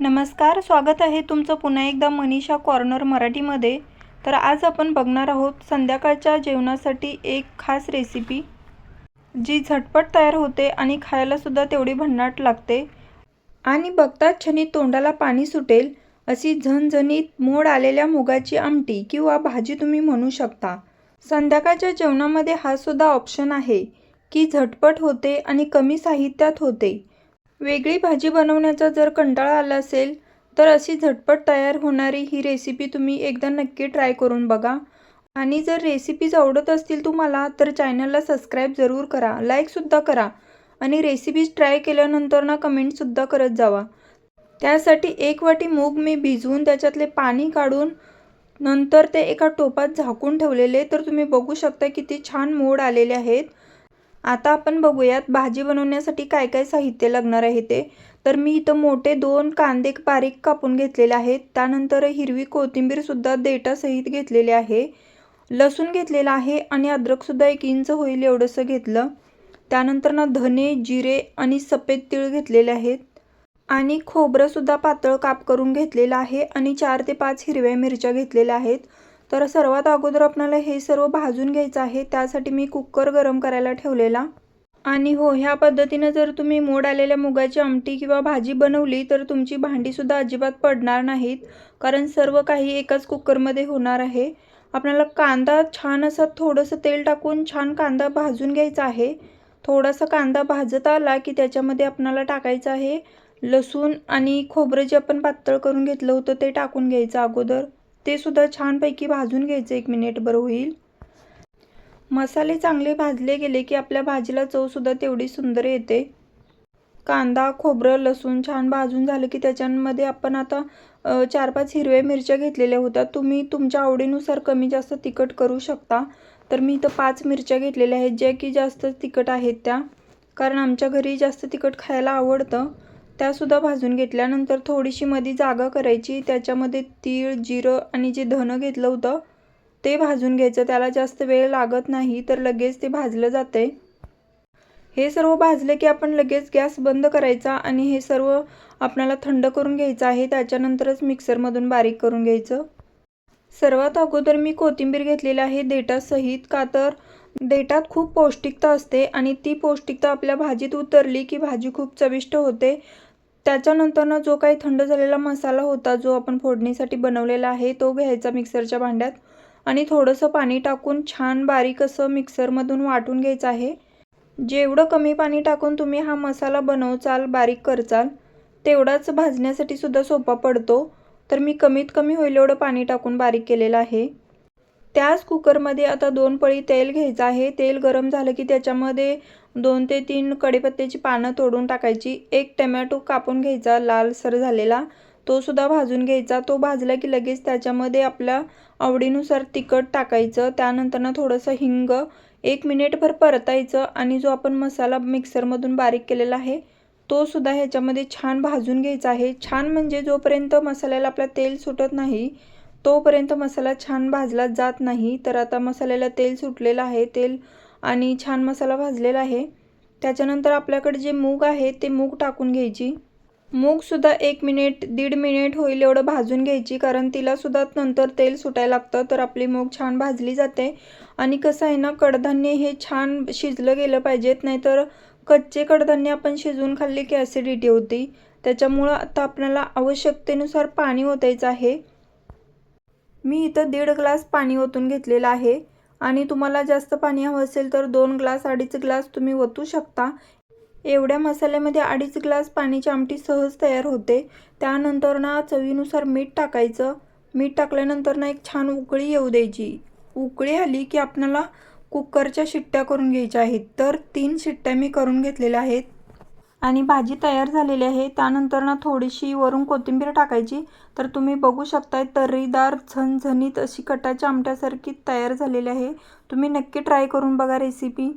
नमस्कार स्वागत आहे तुमचं पुन्हा एकदा मनीषा कॉर्नर मराठीमध्ये. तर आज आपण बघणार आहोत संध्याकाळच्या जेवणासाठी एक खास रेसिपी जी झटपट तयार होते आणि खायलासुद्धा तेवढी भन्नाट लागते. आणि बघताच क्षणी तोंडाला पाणी सुटेल अशी झणझणीत मोड आलेल्या मुगाची आमटी किंवा भाजी तुम्ही म्हणू शकता. संध्याकाळच्या जेवणामध्ये हा सुद्धा ऑप्शन आहे की झटपट होते आणि कमी साहित्यात होते. वेगळी भाजी बनवण्याचा जर कंटाळा आला असेल तर अशी झटपट तयार होणारी ही रेसिपी तुम्ही एकदा नक्की ट्राय करून बघा. आणि जर रेसिपीज आवडत असतील तुम्हाला तर चॅनलला सबस्क्राईब जरूर करा लाईकसुद्धा करा. आणि रेसिपीज ट्राय केल्यानंतर ना कमेंटसुद्धा करत जावा. त्यासाठी एक वाटी मूग मी भिजवून त्याच्यातले पाणी काढून नंतर ते एका टोपात झाकून ठेवलेले तर तुम्ही बघू शकता किती छान मोड आलेले आहेत. आता आपण बघूयात भाजी बनवण्यासाठी काय काय साहित्य लागणार आहे ते. तर मी इथं मोठे दोन कांदे बारीक कापून घेतलेले आहेत. त्यानंतर हिरवी कोथिंबीरसुद्धा देटासहित घेतलेली आहे. लसूण घेतलेला आहे आणि अद्रकसुद्धा एक इंच होईल एवढंसं घेतलं. त्यानंतर ना धने जिरे आणि सफेद तीळ घेतलेले आहेत. आणि खोबरंसुद्धा पातळ काप करून घेतलेलं आहे आणि चार ते पाच हिरव्या मिरच्या घेतलेल्या आहेत. तर सर्वात अगोदर आपल्याला हे सर्व भाजून घ्यायचं आहे. त्यासाठी मी कुकर गरम करायला ठेवलेला. आणि हो ह्या पद्धतीनं जर तुम्ही मोड आलेल्या मुगाची आमटी किंवा भाजी बनवली तर तुमची भांडीसुद्धा अजिबात पडणार नाहीत. कारण सर्व काही एकाच कुकरमध्ये होणार आहे. आपल्याला कांदा छान असा थोडंसं तेल टाकून छान कांदा भाजून घ्यायचा आहे. थोडासा कांदा भाजत आला की त्याच्यामध्ये आपणाला टाकायचं आहे लसूण आणि खोबरं जे आपण पातळ करून घेतलं होतं ते टाकून घ्यायचं अगोदर. ते सुद्धा छानपैकी भाजून घ्यायचं एक मिनिटभर होईल. मसाले चांगले भाजले गेले की आपल्या भाजीला चवसुद्धा तेवढी सुंदर येते. कांदा खोबरं लसूण छान भाजून झालं की त्याच्यामध्ये आपण आता चार पाच हिरव्या मिरच्या घेतलेल्या होत्या. तुम्ही तुमच्या आवडीनुसार कमी जास्त तिखट करू शकता. तर मी इथं पाच मिरच्या घेतलेल्या आहेत ज्या की जास्त तिखट आहेत त्या. कारण आमच्या घरी जास्त तिखट खायला आवडतं. त्यासुद्धा भाजून घेतल्यानंतर थोडीशी मध्ये जागा करायची. त्याच्यामध्ये तीळ जिरं आणि जे धनं घेतलं होतं ते भाजून घ्यायचं. त्याला जास्त वेळ लागत नाही तर लगेच ते भाजलं जाते हे सर्व भाजले की आपण लगेच गॅस बंद करायचा आणि हे सर्व आपल्याला थंड करून घ्यायचं आहे. त्याच्यानंतरच मिक्सरमधून बारीक करून घ्यायचं. सर्वात अगोदर मी कोथिंबीर घेतलेली आहे देटासहित का तर देटात खूप पौष्टिकता असते आणि ती पौष्टिकता आपल्या भाजीत उतरली की भाजी खूप चविष्ट होते. त्याच्यानंतरनं जो काही थंड झालेला मसाला होता जो आपण फोडणीसाठी बनवलेला आहे तो घ्यायचा मिक्सरच्या भांड्यात आणि थोडंसं पाणी टाकून छान बारीक असं मिक्सरमधून वाटून घ्यायचं आहे. जेवढं कमी पाणी टाकून तुम्ही हा मसाला बनवचाल बारीक करचाल तेवढाच भाजण्यासाठी सुद्धा सोपा पडतो. तर मी कमीत कमी होईल एवढं पाणी टाकून बारीक केलेलं आहे. त्याच कुकरमध्ये आता दोन पळी तेल घ्यायचं आहे. तेल गरम झालं की त्याच्यामध्ये दोन ते तीन कढीपत्त्याची पानं तोडून टाकायची. एक टमॅटो कापून घ्यायचा लालसर झालेला. तो सुद्धा भाजून घ्यायचा. तो भाजला की लगेच त्याच्यामध्ये आपल्या आवडीनुसार तिखट टाकायचं. त्यानंतरनं थोडंसं हिंग एक मिनिटभर परतायचं आणि जो आपण मसाला मिक्सरमधून बारीक केलेला आहे तो सुद्धा ह्याच्यामध्ये छान भाजून घ्यायचा आहे. छान म्हणजे जोपर्यंत मसाल्याला आपला तेल सुटत नाही तोपर्यंत मसाला छान भाजला जात नाही. तर आता मसाल्याला तेल सुटलेलं आहे. तेल आणि छान मसाला भाजलेला आहे. त्याच्यानंतर आपल्याकडे जे मूग आहे ते मूग टाकून घ्यायची. मूगसुद्धा एक मिनिट दीड मिनिट होईल एवढं भाजून घ्यायची कारण तिलासुद्धा नंतर तेल सुटायला लागतं तर आपली मूग छान भाजली जाते. आणि कसं आहे ना कडधान्य हे छान शिजलं गेलं पाहिजेत नाहीतर कच्चे कडधान्य आपण शिजवून खाल्ले की ॲसिडिटी होती. त्याच्यामुळं आता आपल्याला आवश्यकतेनुसार पाणी ओतायचं आहे. मी इथं दीड ग्लास पाणी ओतून घेतलेलं आहे. आणि तुम्हाला जास्त पाणी हवं असेल तर दोन ग्लास अडीच ग्लास तुम्ही ओतू शकता. एवढ्या मसाल्यामध्ये अडीच ग्लास पाण्याची आमटी सहज तयार होते. त्यानंतर ना चवीनुसार मीठ टाकायचं. मीठ टाकल्यानंतर ना एक छान उकळी येऊ द्यायची. उकळी आली की आपल्याला कुकरच्या शिट्ट्या करून घ्यायच्या आहेत. तर तीन शिट्ट्या मी करून घेतलेल्या आहेत. आणि भाजी तयार झालेली आहे. त्यानंतर ना थोडीशी वरून कोथिंबीर टाकायची. तर तुम्ही बघू शकताय तर्रीदार झणझणीत अशी कटाच्या आमट्यासारखी तयार झालेली आहे. तुम्ही नक्की ट्राय करून बघा रेसिपी